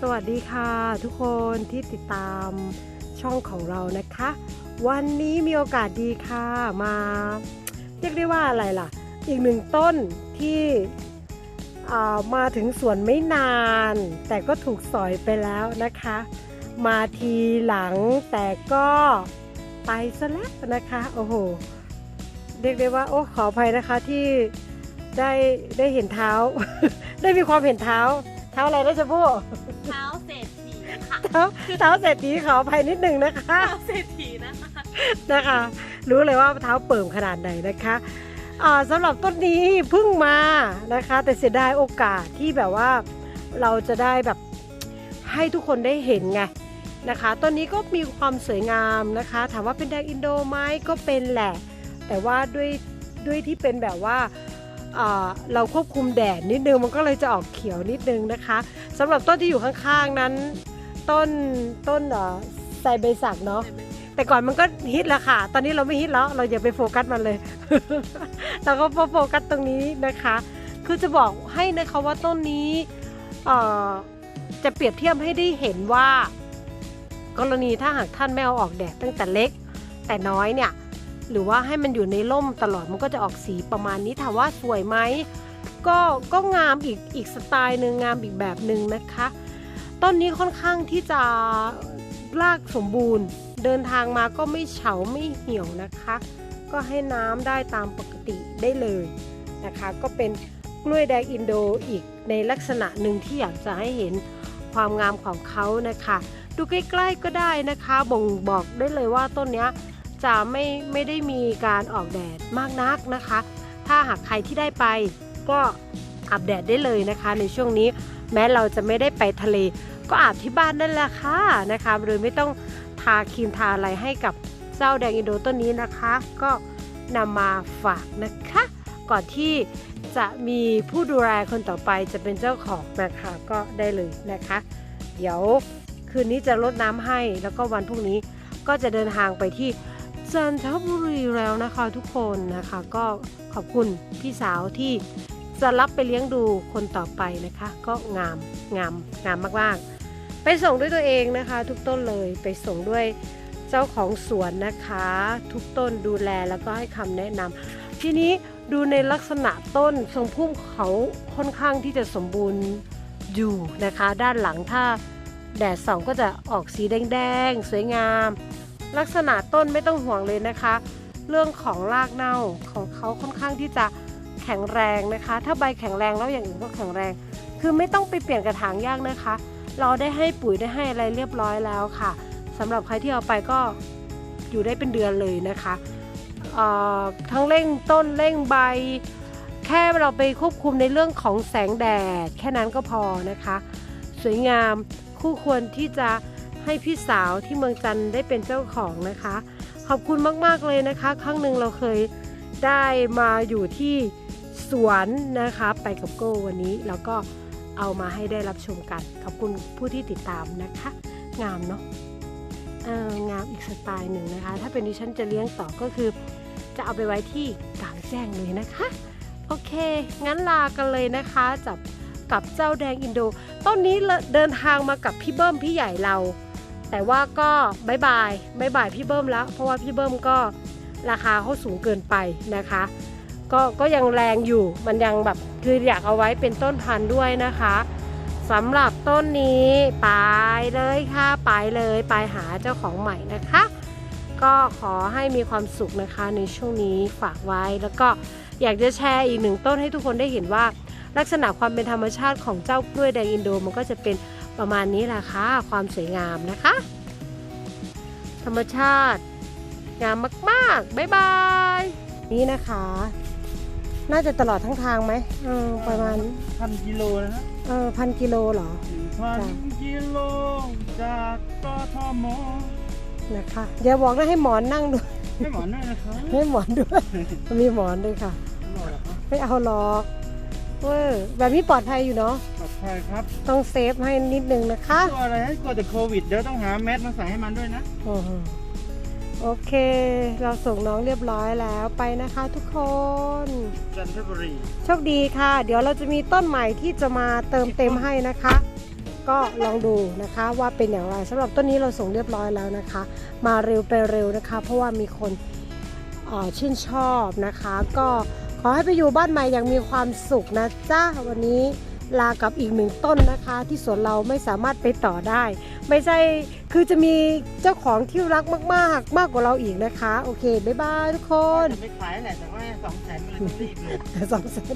สวัสดีค่ะทุกคนที่ติดตามช่องของเรานะคะ วันนี้มีโอกาสดีค่ะมาเรียกได้ว่าอะไรล่ะ อีกหนึ่งต้นที่มาถึงสวนไม่นาน แต่ก็ถูกสอยไปแล้วนะคะ มาทีหลังแต่ก็ไปซะแล้วนะคะ โอ้โหเรียกได้ว่า โอ้ขออภัยนะคะที่ได้ได้เห็นเท้า ได้มีความเห็นเท้า เท้าอะไรนะจะพูดเท้าเศรษฐีค่ะเท้าเท้าเศรษฐีขออภัยนิดนึงนะคะ เท้าเศรษฐีนะคะนะคะ รู้เลยว่าเท้าเปิ่มขนาดไหนนะคะอ่าสำหรับต้นนี้เพิ่งมานะคะ แต่เสียดายโอกาสที่แบบว่าเราจะได้แบบให้ทุกคนได้เห็นไงนะคะต้นนี้ก็มีความสวยงามนะคะ ถามว่าเป็นแดงอินโดไหมก็เป็นแหละ แต่ว่าด้วยด้วยที่เป็นแบบว่าอ่า เราควบคุมแดดนิดนึงมันก็เลยจะออกเขียวนิดนึงนะคะสำหรับต้นที่อยู่ข้างๆนั้น ต้นต้นไซเบสักเนาะแต่ก่อนมันก็ฮิตล้วค่ะ ตอนนี้เราไม่ฮิตแล้วเราอย่าไปโฟกัสมันเลย เราก็โฟกัสตรงนี้นะคะ คือจะบอกให้นะคะว่าต้นนี้จะเปรียบเทียบให้ได้เห็นว่า กรณีถ้าหากท่านไม่เอาออกแดดตั้งแต่เล็ก แต่น้อยเนี่ย หรือว่าให้มันอยู่ในร่มตลอดมันก็จะออกสีประมาณนี้ถามว่าสวยไหมก็ก็งามอีกอีกสไตล์หนึ่งงามอีกแบบหนึ่งนะคะต้นนี้ค่อนข้างที่จะรากสมบูรณ์ เดินทางมาก็ไม่เฉาไม่เหี่ยวนะคะ ก็ให้น้ำได้ตามปกติได้เลยนะคะ ก็เป็นกล้วยแดงอินโดอีกในลักษณะหนึ่งที่อยากจะให้เห็นความงามของเขานะคะ ดูใกล้ๆก็ได้นะคะ บ่งบอกได้เลยว่าต้นนี้ จะไม่ไม่ได้มีการออกแดดมากนักนะคะ ถ้าหากใครที่ได้ไปก็อาบแดดได้เลยนะคะ ในช่วงนี้แม้เราจะไม่ได้ไปทะเล ก็อาบที่บ้านนั่นแหละค่ะนะคะโดยไม่ต้องทาครีมทาอะไรให้กับเจ้าแดงอินโดต้นนี้นะคะ ก็นำมาฝากนะคะ ก่อนที่จะมีผู้ดูแลคนต่อไปจะเป็นเจ้าของนะคะก็ได้เลยนะคะ เดี๋ยวคืนนี้จะลดน้ำให้แล้วก็วันพรุ่งนี้ก็จะเดินทางไปที่ จันทบุรีแล้วนะคะทุกคนนะคะก็ขอบคุณพี่สาวที่จะรับไปเลี้ยงดูคนต่อไปนะคะ ก็งามงามงามมากๆ ไปส่งด้วยตัวเองนะคะ ทุกต้นเลยไปส่งด้วยเจ้าของสวนนะคะ ทุกต้นดูแลแล้วก็ให้คำแนะนำทีนี้ดูในลักษณะต้นทรงพุ่มเขาค่อนข้างที่จะสมบูรณ์อยู่นะคะ ด้านหลังถ้าแดดส่องก็จะออกสีแดงๆ สวยงาม ลักษณะต้นไม่ต้องห่วงเลยนะคะ เรื่องของรากเน่าของเขาค่อนข้างที่จะแข็งแรงนะคะ ถ้าใบแข็งแรงแล้วอย่างอื่นก็แข็งแรง คือไม่ต้องไปเปลี่ยนกระถางยากนะคะ เราได้ให้ปุ๋ยได้ให้อะไรเรียบร้อยแล้วค่ะสำหรับใครที่เอาไปก็อยู่ได้เป็นเดือนเลยนะคะทั้งเร่งต้นเร่งใบ แค่เราไปควบคุมในเรื่องของแสงแดด แค่นั้นก็พอนะคะ สวยงามคู่ควรที่จะ ให้พี่สาวที่เมืองจันทร์ได้เป็นเจ้าของนะคะ ขอบคุณมากๆเลยนะคะ ครั้งหนึ่งเราเคยได้มาอยู่ที่สวนนะคะไปกับโก้วันนี้แล้วก็เอามาให้ได้รับชมกัน ขอบคุณผู้ที่ติดตามนะคะ งามเนาะงามอีกสไตล์หนึ่งนะคะ ถ้าเป็นดิฉันจะเลี้ยงต่อก็คือ จะเอาไปไว้ที่กลางแจ้งเลยนะคะ โอเค งั้นลากันเลยนะคะจับกับเจ้าแดงอินโด ต้นนี้เดินทางมากับพี่เบิ้มพี่ใหญ่เรา แต่ว่าก็บายบายบายบายพี่เบิ้มแล้ว เพราะว่าพี่เบิ้มก็ราคาเขาสูงเกินไปนะคะ ก็ก็ยังแรงอยู่มันยังแบบคืออยากเอาไว้เป็นต้นพันธุ์ด้วยนะคะสำหรับต้นนี้ไปเลยค่ะไปเลยไปหาเจ้าของใหม่นะคะ ก็ขอให้มีความสุขนะคะในช่วงนี้ฝากไว้แล้วก็อยากจะแชร์อีกหนึ่งต้นให้ทุกคนได้เห็นว่า ลักษณะความเป็นธรรมชาติของเจ้ากล้วยแดงอินโดมันก็จะเป็น ประมาณนี้แหละค่ะความสวยงามนะคะ ธรรมชาติ งามมากๆ บ๊ายบาย นี่นะคะ น่าจะตลอดทั้งทางไหมเออประมาณพันกิโลนะฮะเออพันกิโลเหรอพันกิโลจากกทมนะคะ เดี๋ยวบอกนะให้หมอนนั่งด้วยให้หมอด้วยนะครับให้หมอนด้วย มีหมอนด้วยค่ะหมอเหรอครับไม่เอาหรอกเว้ยแบบนี้ปลอดภัยอยู่เนาะ ปลอดภัยครับต้องเซฟให้นิดนึงนะคะกลัวอะไรให้กลัวแต่โควิดเดี๋ยวต้องหาแมสมาใส่ให้มันด้วยนะอือฮึโอเค เราส่งน้องเรียบร้อยแล้วไปนะคะทุกคน จันทบุรีโชคดีค่ะ เดี๋ยวเราจะมีต้นใหม่ที่จะมาเติมเต็มให้นะคะ ก็ลองดูนะคะว่าเป็นอย่างไรสำหรับต้นนี้เราส่งเรียบร้อยแล้วนะคะ มาเร็วไปเร็วนะคะ เพราะว่ามีคนเอ่อชื่นชอบนะคะ ก็ขอให้ไปอยู่บ้านใหม่อย่างมีความสุขนะจ้าวันนี้ ลากับอีกหนึ่งต้นนะคะ ที่สวนเราไม่สามารถไปต่อได้ ไม่ใช่คือจะมีเจ้าของที่รักมาก ๆ มากกว่าเราอีกนะคะ โอเคบ๊ายบายทุกคนจะไม่ขายแหละแต่ว่าสองแสนมันเลยต้องรีบเลยสองแสน